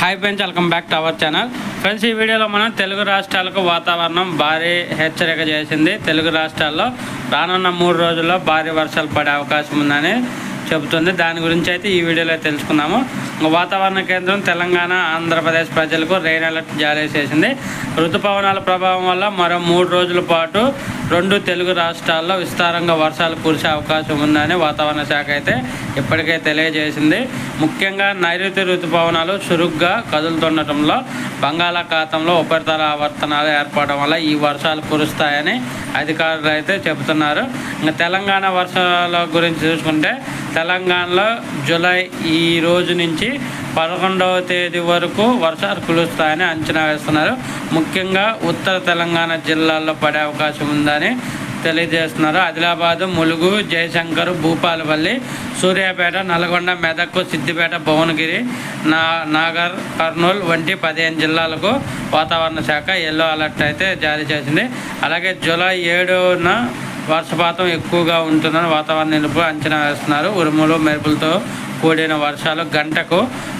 Hi friends welcome back to our channel friends ఈ వీడియోలో మనం తెలుగు రాష్ట్రాలకు వాతావరణం భారీ హెచ్చరిక చేసింది. తెలుగు రాష్ట్రాల్లో రానున్న మూడు రోజుల్లో భారీ వర్షాలు పడే అవకాశం ఉందని చెబుతుంది. దాని గురించి అయితే ఈ వీడియోలో తెలుసుకుందాము. వాతావరణ కేంద్రం తెలంగాణ ఆంధ్రప్రదేశ్ ప్రజలకు రెయిన్ అలర్ట్ జారీ చేసింది. ఋతుపవనాల ప్రభావం వల్ల మరో మూడు రోజుల పాటు రెండు తెలుగు రాష్ట్రాల్లో విస్తారంగా వర్షాలు కురిసే అవకాశం ఉందని వాతావరణ శాఖ అయితే ఇప్పటికే తెలియజేసింది. ముఖ్యంగా నైరుతి ఋతుపవనాలు చురుగ్గా కదులుతుండటంలో బంగాళాఖాతంలో ఉపరితల ఆవర్తనాలు ఏర్పడడం వల్ల ఈ వర్షాలు కురుస్తాయని అధికారులు అయితే చెబుతున్నారు. ఇంకా తెలంగాణ వర్షాల గురించి చూసుకుంటే తెలంగాణలో జూలై ఈ రోజు నుంచి పదకొండవ తేదీ వరకు వర్షాలు కురుస్తాయని అంచనా వేస్తున్నారు. ముఖ్యంగా ఉత్తర తెలంగాణ జిల్లాల్లో పడే అవకాశం ఉందని తెలియజేస్తున్నారు. ఆదిలాబాదు ములుగు జయశంకర్ భూపాలపల్లి సూర్యాపేట నల్గొండ మెదక్ సిద్దిపేట భువనగిరి నా నాగర్ కర్నూలు వంటి పదిహేను జిల్లాలకు వాతావరణ శాఖ ఎల్లో అలర్ట్ అయితే జారీ చేసింది. అలాగే జూలై ఏడున వర్షపాతం ఎక్కువగా ఉంటుందని వాతావరణ నిలుపు అంచనా వేస్తున్నారు. ఉరుములు మెరుపులతో కూడిన వర్షాలు గంటకు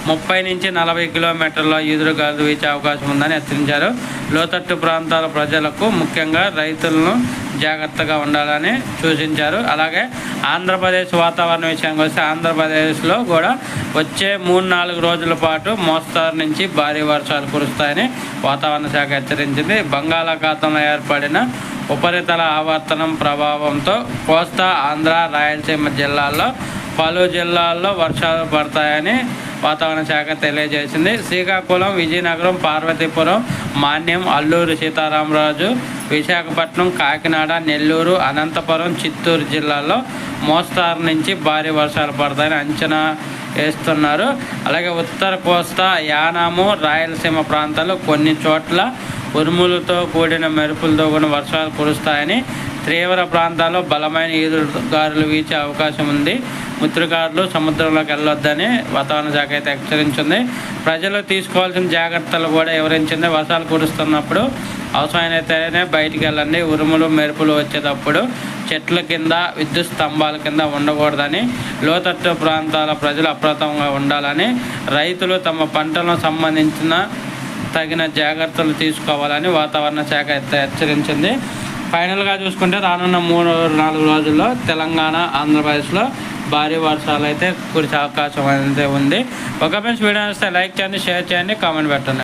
ముప్పై నుంచి నలభై కిలోమీటర్ల ఎదురుగాలు వీచే అవకాశం ఉందని హెచ్చరించారు. లోతట్టు ప్రాంతాల ప్రజలకు ముఖ్యంగా రైతులను జాగ్రత్తగా ఉండాలని సూచించారు. అలాగే ఆంధ్రప్రదేశ్ వాతావరణ విషయానికి వస్తే ఆంధ్రప్రదేశ్లో కూడా వచ్చే మూడు నాలుగు రోజుల పాటు మోస్తారు నుంచి భారీ వర్షాలు కురుస్తాయని వాతావరణ శాఖ హెచ్చరించింది. బంగాళాఖాతంలో ఏర్పడిన ఉపరితల ఆవర్తనం ప్రభావంతో కోస్తా ఆంధ్ర రాయలసీమ జిల్లాల్లో పలు జిల్లాల్లో వర్షాలు పడతాయని వాతావరణ శాఖ తెలియజేసింది. శ్రీకాకుళం విజయనగరం పార్వతీపురం మాన్యం అల్లూరు సీతారామరాజు విశాఖపట్నం కాకినాడ నెల్లూరు అనంతపురం చిత్తూరు జిల్లాల్లో మోస్తారు నుంచి భారీ వర్షాలు పడతాయని అంచనా వేస్తున్నారు. అలాగే ఉత్తర కోస్తా యానాము రాయలసీమ ప్రాంతాల్లో కొన్ని చోట్ల ఉరుములతో కూడిన మెరుపులతో కూడిన వర్షాలు కురుస్తాయని తీవ్ర ప్రాంతాల్లో బలమైన ఈదుగారులు వీచే అవకాశం ఉంది. ముద్రగారులు సముద్రంలోకి వెళ్ళొద్దని వాతావరణ శాఖ అయితే హెచ్చరించింది. ప్రజలు తీసుకోవాల్సిన జాగ్రత్తలు కూడా వివరించింది. వర్షాలు కురుస్తున్నప్పుడు అవసరమైతేనే బయటికి వెళ్ళండి. ఉరుములు మెరుపులు వచ్చేటప్పుడు చెట్ల కింద విద్యుత్ స్తంభాల కింద ఉండకూడదని లోతట్టు ప్రాంతాల ప్రజలు అప్రమత్తంగా ఉండాలని రైతులు తమ పంటలకు సంబంధించిన తగిన జాగ్రత్తలు తీసుకోవాలని వాతావరణ శాఖ అయితే హెచ్చరించింది. ఫైనల్గా చూసుకుంటే రానున్న మూడు నాలుగు రోజుల్లో తెలంగాణ ఆంధ్రప్రదేశ్లో భారీ వర్షాలు అయితే కురిసే అవకాశం అయితే ఉంది. ఒక ఫ్రెండ్స్ వీడియో వస్తే లైక్ చేయండి షేర్ చేయండి కామెంట్ పెట్టండి.